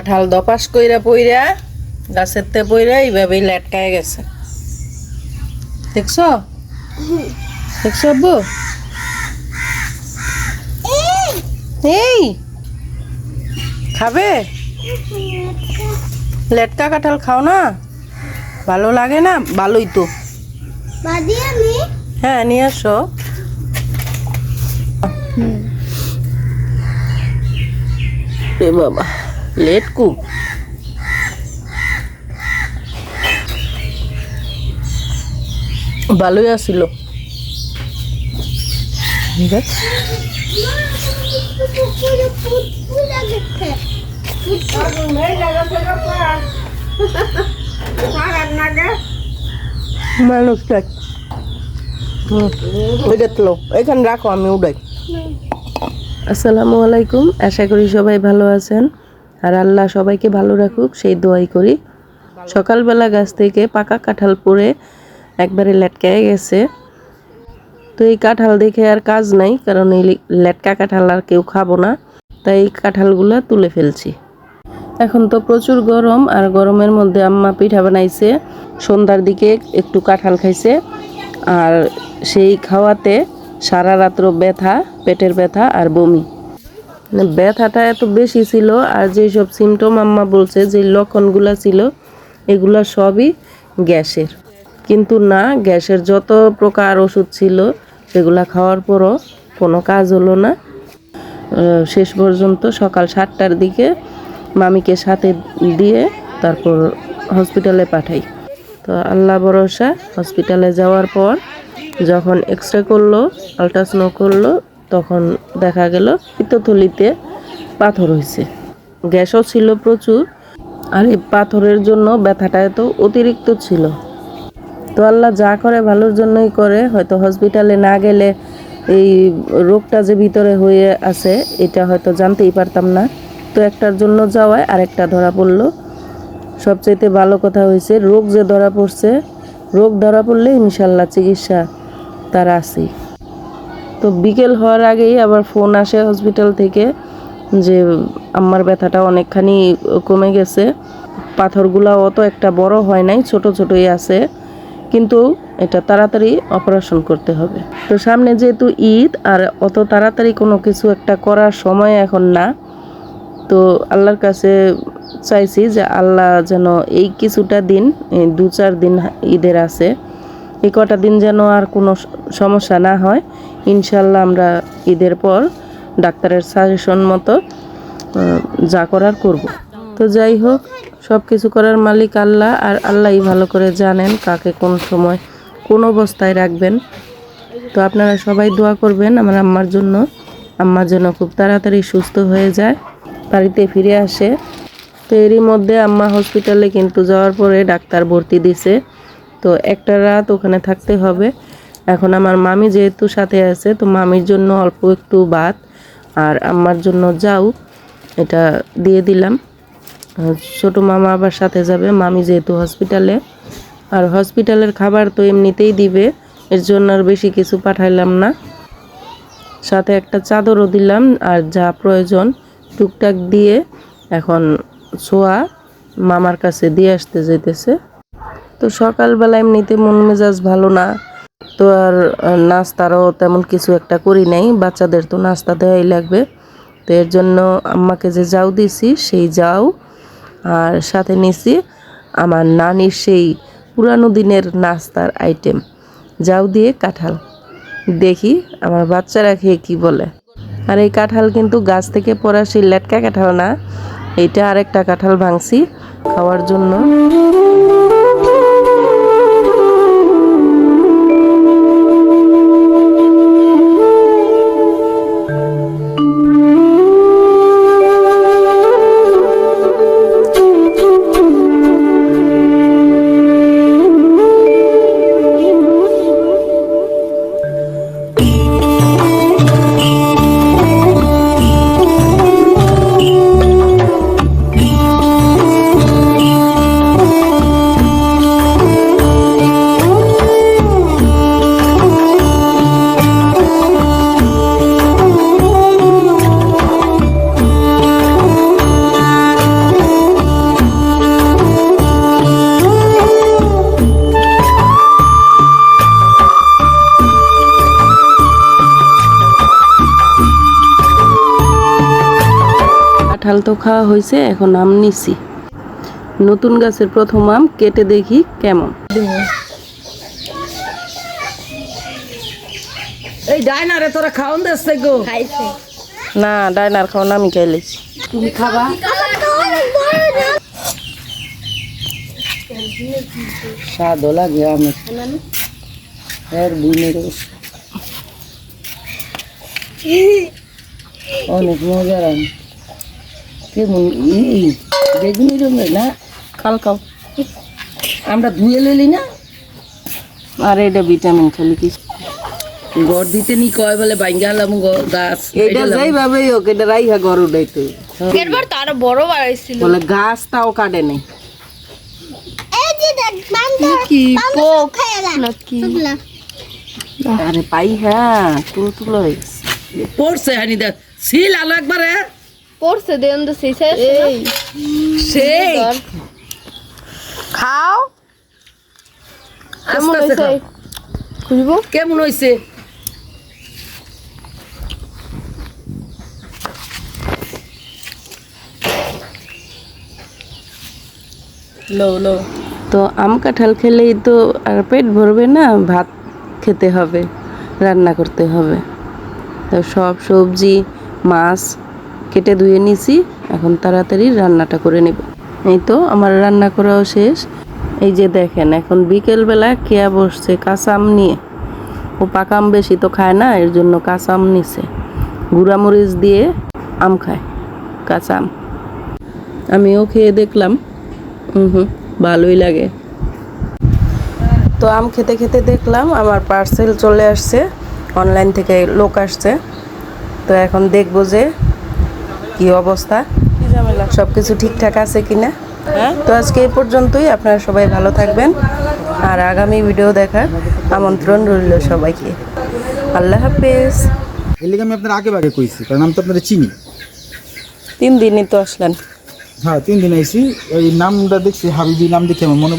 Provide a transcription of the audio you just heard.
কাঁঠাল দপাস কইরা পইরা, গাছের তে পইরা এইভাবেই লেটকায় গেছে। দেখছ? দেখছ আব্বু? এই! খাবে? লেটকা কাঁঠাল খাও না? ভালো লাগে না? ভালোই তো। হ্যাঁ নিয়ে আসো। বাবা। Let cook. ভালোই আসিল। দেখ, মানুষ দেখ। হুম, এখানে রাখো আমি উড়াই। আসসালামু আলাইকুম আশা করি সবাই ভালো আছেন। আর আল্লাহ সবাইকে ভালো রাখুক, সেই দোয়াই করি। সকালবেলা গাছ থেকে পাকা কাঁঠাল পরে একবারে লেটকায় গেছে। তো এই কাঁঠাল দেখে আর কাজ নাই, কারণ এই লেটকা কাঁঠাল আর কেউ খাব না। তাই এই কাঁঠালগুলো তুলে ফেলছি। এখন তো প্রচুর গরম, আর গরমের মধ্যে আম্মা পিঠা বানাইছে। সন্ধ্যার দিকে একটু কাঁঠাল খাইছে। আর সেই খাওয়াতে সারা রাত্র ব্যথা, পেটের ব্যথা আর বমি। ব্যথাটা এত বেশি ছিল আর যেসব সিমটম আম্মা বলছে, যে লক্ষণগুলা ছিল, এগুলো সবই গ্যাসের। কিন্তু না, গ্যাসের যত প্রকার ওষুধ ছিল, সেগুলা খাওয়ার পরও কোনো কাজ হলো না। শেষ পর্যন্ত সকাল সাতটার দিকে মামিকে সাথে দিয়ে তারপর হসপিটালে পাঠাই। তো আল্লাহ ভরসা হসপিটালে যাওয়ার পর যখন এক্স রে করল আলট্রাসাউন্ড করল তখন দেখা গেল পিত্তথলিতে পাথর হয়েছে। গ্যাসও ছিল প্রচুর, আর এই পাথরের জন্য ব্যথাটা এত অতিরিক্ত ছিল। তো আল্লাহ যা করে ভালোর জন্যই করে, হয়তো হসপিটালে না গেলে এই রোগটা যে ভিতরে হয়ে আছে, এটা হয়তো জানতেই পারতাম না। তো একটার জন্য যাওয়ায় আরেকটা ধরা পড়ল। সবচাইতে ভালো কথা হয়েছে, রোগ যে ধরা পড়ছে, রোগ ধরা পড়লে ইনশাল্লাহ চিকিৎসা তার আছেই। তো বিকেল হওয়ার আগেই আবার ফোন আসে হসপিটাল থেকে যে আমার ব্যথাটা অনেকখানি কমে গেছে। পাথরগুলা অত একটা বড় হয় নাই, ছোট ছোটই আছে। কিন্তু এটা তাড়াতাড়ি অপারেশন করতে হবে। তো সামনে যেহেতু ঈদ, আর অত তাড়াতাড়ি কোনো কিছু একটা করার সময় এখন না। তো আল্লাহর কাছে চাইছি যে আল্লাহ যেন এই কিছুটা দিন দু চার দিন ঈদের আছে। এই কটা দিন যেন আর কোনো সমস্যা না হয়। ইনশাল্লাহ আমরা ঈদের পর ডাক্তারের সাজেশন মতো যা করার করব। তো যাই হোক সব কিছু করার মালিক আল্লাহ, আর আল্লাহই ভালো করে জানেন কাকে কোন সময় কোন অবস্থায় রাখবেন। তো আপনারা সবাই দোয়া করবেন আমার আম্মার জন্য। আম্মা যেন খুব তাড়াতাড়ি সুস্থ হয়ে যায়, বাড়িতে ফিরে আসে। তো এরই মধ্যে আম্মা হসপিটালে কিন্তু যাওয়ার পরে ডাক্তার ভর্তি দিছে। তো একটা রাত ওখানে থাকতে হবে। এখন আমার মামি যেহেতু সাথে আছে, তো মামির জন্য অল্প একটু ভাত আর আমার জন্য যাও এটা দিয়ে দিলাম। ছোট মামা আবার সাথে যাবে, মামি যেহেতু হসপিটালে আর হসপিটালের খাবার তো এমনিতেই দিবে, এর জন্য আর বেশি কিছু পাঠাইলাম না। সাথে একটা চাদরও দিলাম, আর যা প্রয়োজন টুকটাক দিয়ে এখন ছোয়া মামার কাছে দিয়ে আসতে যেতেছে তো সকালবেলা এমনিতে মন মেজাজ ভালো না তো আর নাস্তারও তেমন কিছু একটা করি নাই। বাচ্চাদের তো নাস্তা দেওয়াই লাগবে। তো এর জন্য আম্মাকে যে যাও দিছি, সেই যাও। আর সাথে নিছি আমার নানির সেই পুরানো দিনের নাস্তার আইটেম যাও দিয়ে কাঁঠাল। দেখি আমার বাচ্চারা খেয়ে কি বলে। আর এই কাঁঠাল কিন্তু গাছ থেকে পড়া সেই লেটকা কাঁঠাল না। এটা আরেকটা কাঁঠাল ভাঙছি খাওয়ার জন্য। তো খাওয়া হয়েছে এখন আম নিছি। নতুন গাছের প্রথম আম কেটে দেখি কেমন। এই ডাইনারে তোরা খাওন দেছে গো। খাইছে। না ডাইনার খাওয়া আমি খাইলেছি তুমি খাবা? স্বাদও লাগে আমার। এর বুনের অনেক মজার আম। কেমন বেগুনি রঙের না খাল খাও আমরা ধুয়ে লইলি না? আর এটা ভিটামিন খালি কি? গড় দিতে নি কয় বলে বাইঙ্গা হলাম গ- গাছ এটা হোক এটা রাইহা ঘর উঠাইতে। তো আরও বড় বাড়াইছিল। বলে গাছটাও কাটে নেই। কি পোক? নাকি? আরে পাই হ্যাঁ তুল তুলো পড়ছে হানি দেখ সিল আলো একবারে। পড়ছে দেন তো সেই এই। সেই। খাও। আস্তে খাও। খুঁজবো কেমন হইছে লো লো তো আম কাঁঠাল খেলেই তো আর পেট ভরবে না ভাত খেতে হবে রান্না করতে হবে। তো সব সবজি মাছ কেটে ধুয়ে নিছি, এখন তাড়াতাড়ি রান্নাটা করে নেব। এই তো, আমার রান্না করাও শেষ। এই যে দেখেন, এখন বিকেলবেলা কেয়া বসছে কাঁচা আম নিয়ে। ও পাকা আম বেশি তো খায় না, এর জন্য কাঁচা আম নিছে। গুঁড়ামরিচ দিয়ে আম খায় কাঁচা আম আমিও খেয়ে দেখলাম হুম হুম, ভালোই লাগে। তো আম খেতে খেতে দেখলাম, আমার পার্সেল চলে আসছে, অনলাইন থেকে লোক আসছে। তো এখন দেখব যে কি অবস্থা? সব কিছু ঠিকঠাক আছে কিনা? তো আজকে এই পর্যন্তই আপনারা সবাই ভালো থাকবেন। আর আগামী ভিডিও দেখার আমন্ত্রণ রইল সবাইকে। আল্লাহ হাফেজ। আমি আপনার আগে বাগে কইছি কারণ আমি তো আপনারা চিনি। তিন দিনই তো আসলেন। হ্যাঁ তিন দিন আইছি ওই নামটা দেখছি হাবিবি নাম দেখে আমার মনে